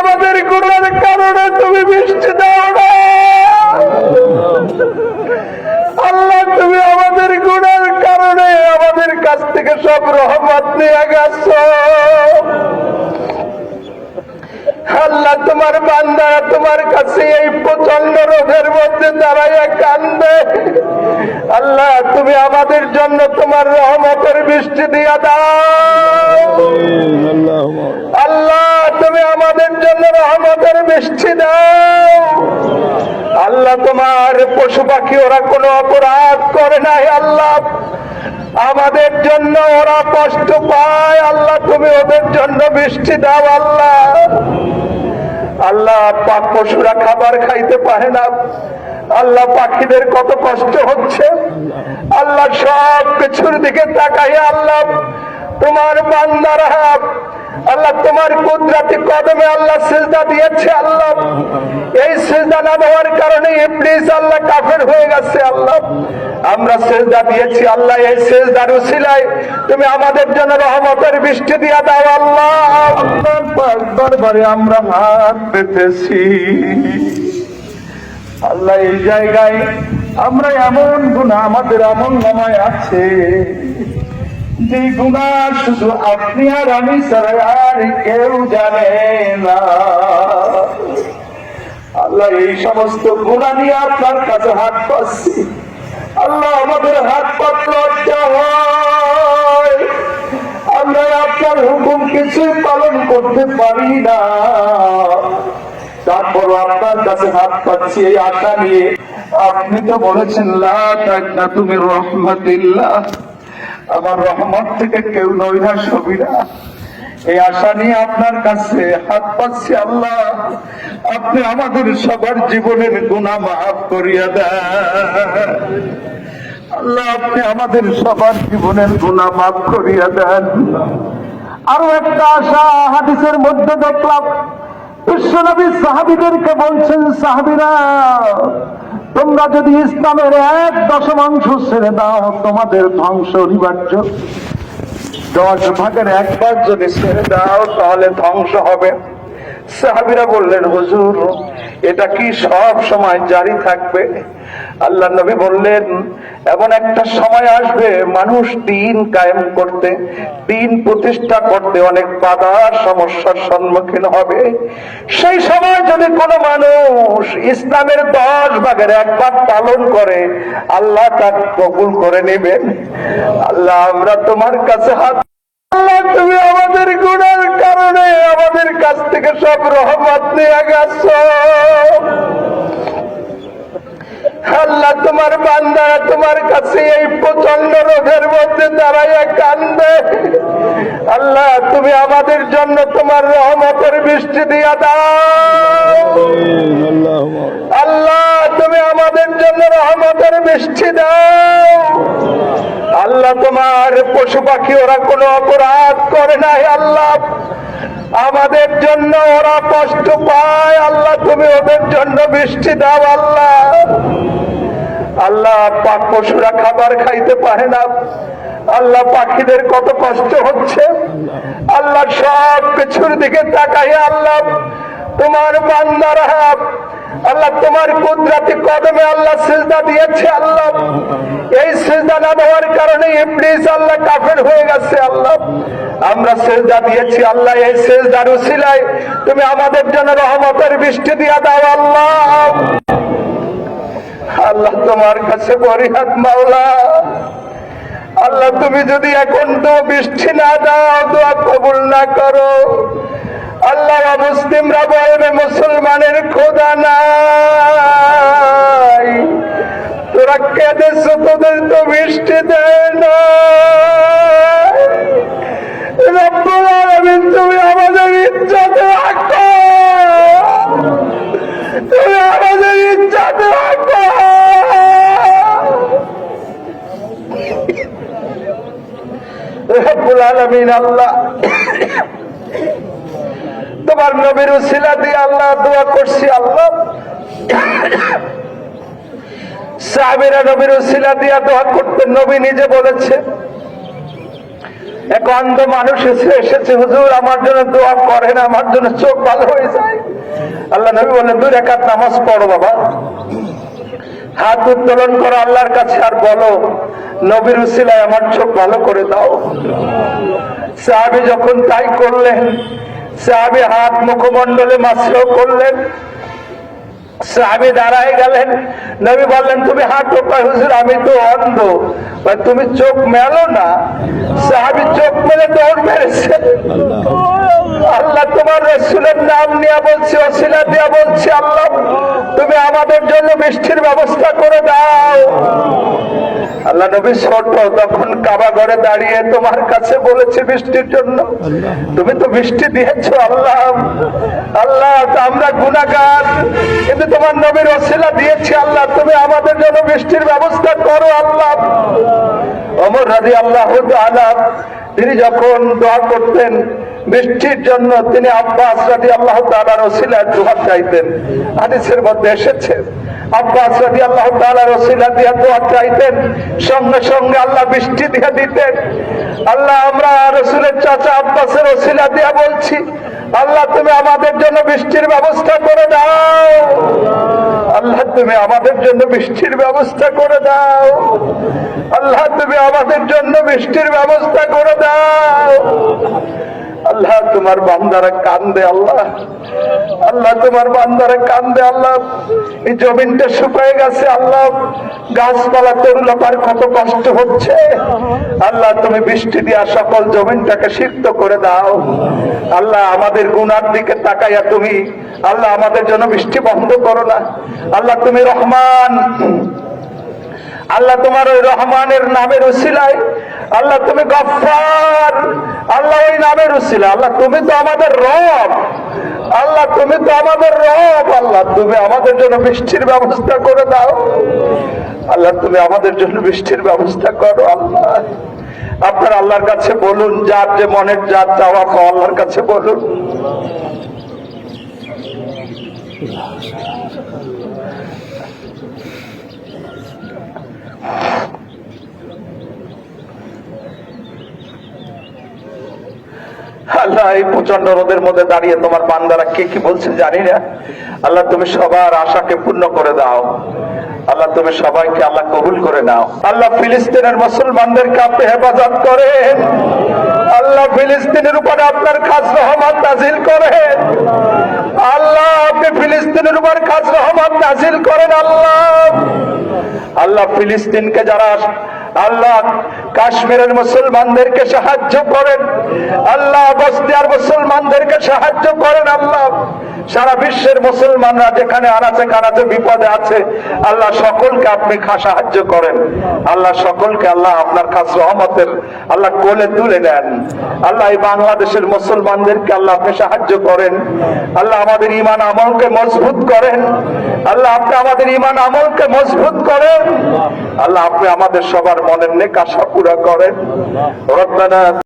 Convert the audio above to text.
আমাদের গুণের কারণে তুমি বৃষ্টি দাও না। আল্লাহ, তুমি আমাদের গুণের কারণে আমাদের কাছ থেকে সব রহমত নিয়ে গেছো। আল্লাহ, তোমার বান্দারা তোমার কাছে এই প্রচণ্ড রোধের মধ্যে দাঁড়াইয়া কান্দে আল্লাহ, তুমি আমাদের জন্য তোমার রহমতের বৃষ্টি দিয়া দাও। আল্লাহ, তুমি আমাদের জন্য রহমতের বৃষ্টি দাও। আল্লাহ, তোমার পশু পাখি ওরা কোনো অপরাধ করে নাই, আল্লাহ। আমাদের জন্য ওরা কষ্ট পায়, আল্লাহ, তুমি ওদের জন্য বৃষ্টি দাও, আল্লাহ। আল্লাহ, পাক পশুরা খাবার খাইতে পারে না। আল্লাহ, পাখিদের কত কষ্ট হচ্ছে। আল্লাহ, সব কিছুর দিকে তাকাই আল্লাহ, তোমার বান্দারা আল্লাহ, তোমার কুদরাতি কদমে আল্লাহ সেজদা দিয়েছে, আল্লাহ। এই সেজদা না দেওয়ার কারণে ইবলিস আল্লাহ কাফের হয়ে গেছে, আল্লাহ। আমরা সেজদা দিয়েছি, আল্লাহ, এই সেজদার উসিলায় তুমি আমাদের জন্য রহমতের বৃষ্টি দিয়া দাও, আল্লাহ। দরবারে আমরা হাত পেতেছি। আল্লাহ, এই জায়গায় আমরা এমন গুণা আমাদের এমন নামায় আছে। গুণা শুধু আপনি আর আমি ছাড়া আর কেউ জানে না। আল্লাহ, এই সমস্ত গুণা নিয়ে আপনার কাছে হাত পাচ্ছি আল্লাহ, আমাদের হাত পাত লজ্জা হয়। আমরা আপনার হুকুম কিছুই পালন করতে পারি না। তারপর আপনার কাছে হাত পাচ্ছি এই আশা নিয়ে। আপনি তো বলেছেন, লা তুমি রহমাতিল্লাহ। আমার রহমত থেকে কেউ হবি না এই আশা নিয়ে আপনার কাছে হাত পাচ্ছি আল্লাহ। আপনি আমাদের সবার জীবনের গুণা মাফ করিয়া দেন। আল্লাহ, আপনি আমাদের সবার জীবনের গুণা মাফ করিয়া দেন। আরও একটা আশা হাদিসের মধ্যে দেখলাম। বিশ্বনবী সাহাবিদেরকে বলছেন, সাহাবিরা, তোমরা যদি ইসলামের এক দশমাংশ ছেড়ে দাও, তোমাদের ধ্বংস অনিবার্য দশ ভাগের এক ভাগ যদি ছেড়ে দাও, তাহলে ধ্বংস হবে। সাহাবিরা বললেন, হুজুর, এটা কি সব সময় জারি থাকবে? আল্লাহ নবী বললেন, এমন একটা সময় আসবে, মানুষ দিন কায়েম করতে, দিন প্রতিষ্ঠা করতে অনেক বাধার সমস্যার সম্মুখীন হবে। সেই সময় যদি কোনো মানুষ ইসলামের দশ ভাগের এক ভাগ পালন করে, আল্লাহ তাকে কবুল করে নেবেন। আল্লাহ, আমরা তোমার কাছে হাত তুমি আমাদের গুণের কারণে আমাদের কাছ থেকে সব রহমত নিয়ে গেছো। আল্লাহ, তোমার বান্দারা তোমার কাছে এই প্রচণ্ড রোগের মধ্যে দাঁড়াইয়া কান্দে আল্লাহ, তুমি আমাদের জন্য তোমার রহমতের বৃষ্টি দিয়া দাও। আল্লাহ, তুমি আমাদের জন্য রহমতের বৃষ্টি দাও। আল্লাহ তোমার পশু পাখি ওরা কোনো অপরাধ করে নাই, আল্লাহ। আমাদের জন্য ওরা কষ্ট পায়, আল্লাহ, তুমি ওদের জন্য বৃষ্টি দাও, আল্লাহ। আল্লাহ, পাক পশুরা খাবার খাইতে পারে না। আল্লাহ, পাখিদের কত কষ্ট হচ্ছে। আল্লাহ, সব কিছুর দিকে তাকাই আল্লাহ, তোমার বান্দারা আল্লাহ, তোমার কুদরাতি কদমে আল্লাহ সিজদা দিয়েছে, আল্লাহ। এই সিজদা না দেওয়ার কারণে ইবলিস আল্লাহ কাফের হয়ে গেছে, আল্লাহ। আমরা সেজদা দিয়েছি, আল্লাহ, এই সেজদার উসিলায় তুমি আমাদের জন্য রহমতের বৃষ্টি দিয়া দাও, আল্লাহ। আল্লাহ, তোমার কাছে বরিহাত মাওলা। আল্লাহ, তুমি যদি এখন তো বৃষ্টি না দাও, দোয়া কবুল না করো। মুসলিমরা বলবে, মুসলমানের খোদা নাই। তোরা কেঁদেছ তোদের তো বৃষ্টি দেয় না তুমি আমাদের ইজ্জত রাখো তুমি আমাদের ইজ্জত রাখো রব্বুল আলামিন, আল্লাহ তোমার নবীর উসিলা দিয়ে আল্লাহ দোয়া করছি, আল্লাহ। সাহাবিরা নবীর উসিলা দিয়া দোয়া করতে নবী নিজে বলেছে, এক অন্ধ মানুষ এসে এসেছে, হুজুর, আমার জন্য দোয়া করেন, আমার জন্য চোখ ভালো হয়ে যায়। আল্লাহ নবী বললেন, দুই রেখাত নামাজ পড়ো বাবা। হাত উত্তোলন করো আল্লাহর কাছে আর বলো, নবীর উসিলায় আমার চোখ ভালো করে দাও। সাহাবি যখন তাই করলেন সাহাবি হাত মুখমণ্ডলে মাসল করলেন। সাহাবি দাঁড়ায় গেলেন। নবী বললেন, তুমি হাঁটো হুজুর, আমি তো অন্ধ। তুমি চোখ মেলো না। সাহাবি চোখ মেলে দৌড় মেরেছে। আল্লাহ তোমার রসুলের নাম নিয়ে বলছি অসিলা দিয়া বলছি, আল্লাহ, তুমি আমাদের জন্য বৃষ্টির ব্যবস্থা করে দাও। আল্লাহ নবী ছোট তখন কাবা ঘরে দাঁড়িয়ে তোমার কাছে বলেছে বৃষ্টির জন্য। তুমি তো বৃষ্টি দিয়েছ আল্লাহ। আল্লাহ আমরা গুণাগার কিন্তু তোমার নবীর অশিলা দিয়েছি আল্লাহ। তুমি আমাদের জন্য বৃষ্টির ব্যবস্থা করো আল্লাহ। অমর রাজি আল্লাহ আলাম তিনি যখন দোয়া করতেন বৃষ্টির জন্য তিনি আব্বাস রাজি আল্লাহ তালার ওসিলার দোয়া চাইতেন। হাদিসের মধ্যে এসেছে সঙ্গে সঙ্গে আল্লাহ বৃষ্টি দিতেন। আল্লাহ, আমরা বলছি, আল্লাহ, তুমি আমাদের জন্য বৃষ্টির ব্যবস্থা করে দাও। আল্লাহ, তুমি আমাদের জন্য বৃষ্টির ব্যবস্থা করে দাও। আল্লাহ, তুমি আমাদের জন্য বৃষ্টির ব্যবস্থা করে দাও। আল্লাহ, তোমার বান্দারা কান্দে আল্লাহ। আল্লাহ, তোমার বান্দারা কান্দে আল্লাহ। এই জমিনটা শুকায় গেছে আল্লাহ। গাছপালা তরুলতার কত কষ্ট হচ্ছে। আল্লাহ, তুমি বৃষ্টি দিয়া সকল জমিনটাকে সিক্ত করে দাও। আল্লাহ, আমাদের গুনার দিকে তাকাইয়া তুমি আল্লাহ, আমাদের জন্য বৃষ্টি বন্ধ করো না। আল্লাহ, তুমি রহমান। আল্লাহ, তোমার ওই রহমানের নামের উসিলায় আল্লাহ, তুমি গফার আল্লাহ ওই নামের উসিলা। আল্লাহ, তুমি তো আমাদের রব। আল্লাহ, তুমি তো আমাদের রব। আল্লাহ, তুমি আমাদের জন্য বৃষ্টির ব্যবস্থা করে দাও। আল্লাহ, তুমি আমাদের জন্য বৃষ্টির ব্যবস্থা করো, আল্লাহ। আপনার আল্লাহর কাছে বলুন, যার যে মনের যার চাওয়া পাও আল্লাহর কাছে বলুন। আল্লাহ, এই প্রচণ্ড রোদের মধ্যে দাঁড়িয়ে তোমার বান্দারা কে কি বলছে জানি না। আল্লাহ, তুমি সবার আশাকে পূর্ণ করে দাও। আল্লাহ, তুমি সবাইকে আল্লাহ কবুল করে নাও। আল্লাহ, ফিলিস্তিনের হেফাজত করেন। আল্লাহ, ফিলিস্তিনের উপরে আপনার খাস রহমান নাজিল করেন। আল্লাহ, আপনি ফিলিস্তিনের উপর খাস রহমান নাজিল করেন, আল্লাহ। আল্লাহ, ফিলিস্তিনকে যারা আল্লাহ কাশ্মীরের মুসলমানদেরকে সাহায্য করেন। আল্লাহ বস্তিয়ার মুসলমানদেরকে সাহায্য করেন আল্লাহ। সারা বিশ্বের মুসলমানরা যেখানে আনাচে কানাচে বিপদে আছে, আল্লাহ সকলকে আপনি সাহায্য করেন। আল্লাহ সকলকে আল্লাহ আপনার খাস রহমতের আল্লাহ কোলে তুলে নেন আল্লাহ এই বাংলাদেশের মুসলমানদেরকে আল্লাহ আপনি সাহায্য করেন। আল্লাহ আমাদের ইমান আমলকে মজবুত করেন। আল্লাহ আপনি আমাদের ইমান আমলকে মজবুত করেন। আল্লাহ আপনি আমাদের সবার মনের নেক আশা পুরা করেন। রব্বানা